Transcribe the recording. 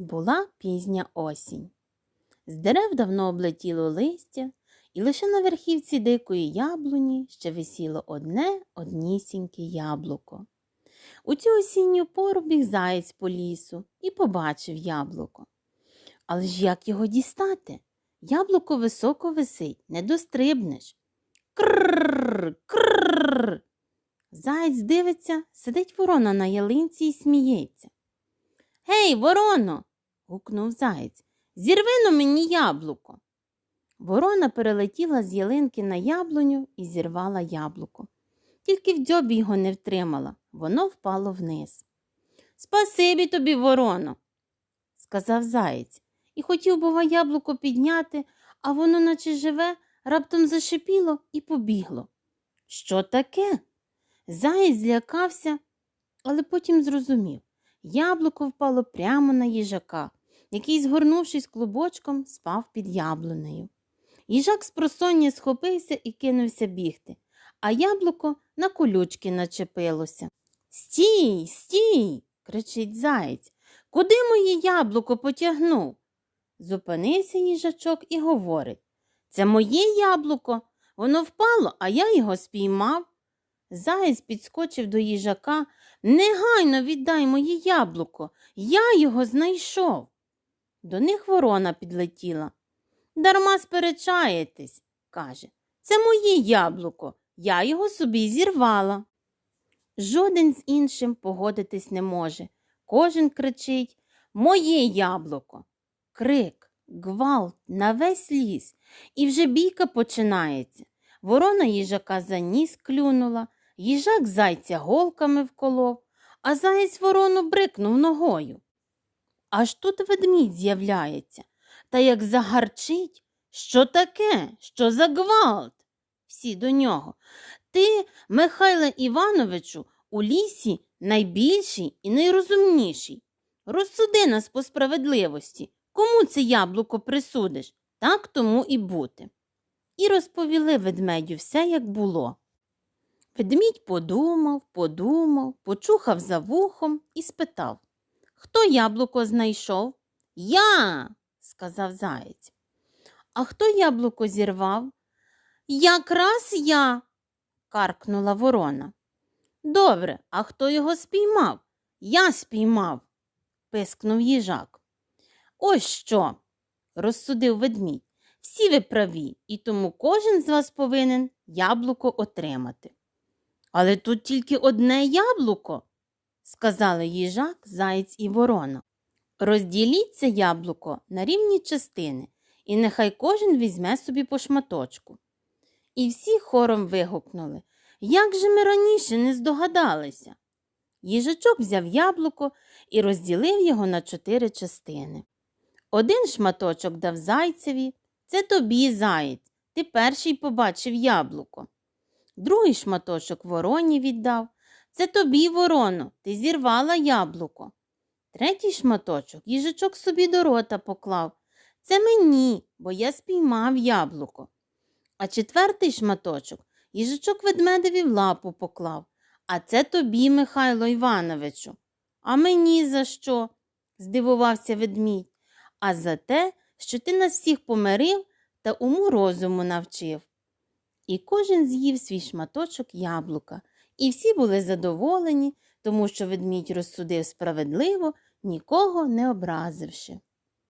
Була пізня осінь. З дерев давно облетіло листя, і лише на верхівці дикої яблуні ще висіло одне однісіньке яблуко. У цю осінню пору біг заєць по лісу і побачив яблуко. Але ж як його дістати? Яблуко високо висить, не дострибнеш. Крррр, крррр. Заєць дивиться, сидить ворона на ялинці і сміється. Гей, вороно. Гукнув заєць. Зірви но мені яблуко. Ворона перелетіла з ялинки на яблуню і зірвала яблуко. Тільки в дзьобі його не втримала, воно впало вниз. Спасибі тобі, вороно, сказав заєць, і хотів, бува, яблуко підняти, а воно, наче живе, раптом зашипіло і побігло. Що таке? Заєць злякався, але потім зрозумів. Яблуко впало прямо на їжака, який, згорнувшись клубочком, спав під яблунею. Їжак з просоння схопився і кинувся бігти, а яблуко на колючки начепилося. Стій, стій, кричить заєць. Куди моє яблуко потягнув? Зупинився їжачок і говорить Це моє яблуко. Воно впало, а я його спіймав. Заєць підскочив до їжака. Негайно віддай моє яблуко. Я його знайшов. До них ворона підлетіла. Дарма сперечаєтесь, каже. Це моє яблуко. Я його собі зірвала. Жоден з іншим погодитись не може. Кожен кричить Моє яблуко. Крик, гвалт на весь ліс, і вже бійка починається. Ворона їжака за ніс клюнула, їжак зайця голками вколов, а заєць ворону брикнув ногою. Аж тут ведмідь з'являється, та як загарчить, що таке, що за гвалт? Всі до нього. Ти, Михайле Івановичу, у лісі найбільший і найрозумніший. Розсуди нас по справедливості. Кому це яблуко присудиш? Так тому і бути. І розповіли ведмедю все, як було. Ведмідь подумав, подумав, почухав за вухом і спитав Хто яблуко знайшов? Я, сказав заєць. А хто яблуко зірвав? Якраз я, каркнула ворона. Добре, а хто його спіймав? Я спіймав, пискнув їжак. Ось що, розсудив ведмідь. Всі ви праві, і тому кожен з вас повинен яблуко отримати. Але тут тільки одне яблуко, сказали їжак, заєць і ворона. Розділіть це яблуко на рівні частини, і нехай кожен візьме собі по шматочку. І всі хором вигукнули Як же ми раніше не здогадалися? Їжачок взяв яблуко і розділив його на чотири частини. Один шматочок дав зайцеві, це тобі, заєць, ти перший побачив яблуко. Другий шматочок вороні віддав, це тобі, вороно, ти зірвала яблуко. Третій шматочок їжачок собі до рота поклав. Це мені, бо я спіймав яблуко. А четвертий шматочок їжачок ведмедеві в лапу поклав. А це тобі, Михайло Івановичу. А мені за що? здивувався ведмідь. А за те, що ти нас всіх помирив та уму розуму навчив. І кожен з'їв свій шматочок яблука, і всі були задоволені, тому що ведмідь розсудив справедливо, нікого не образивши.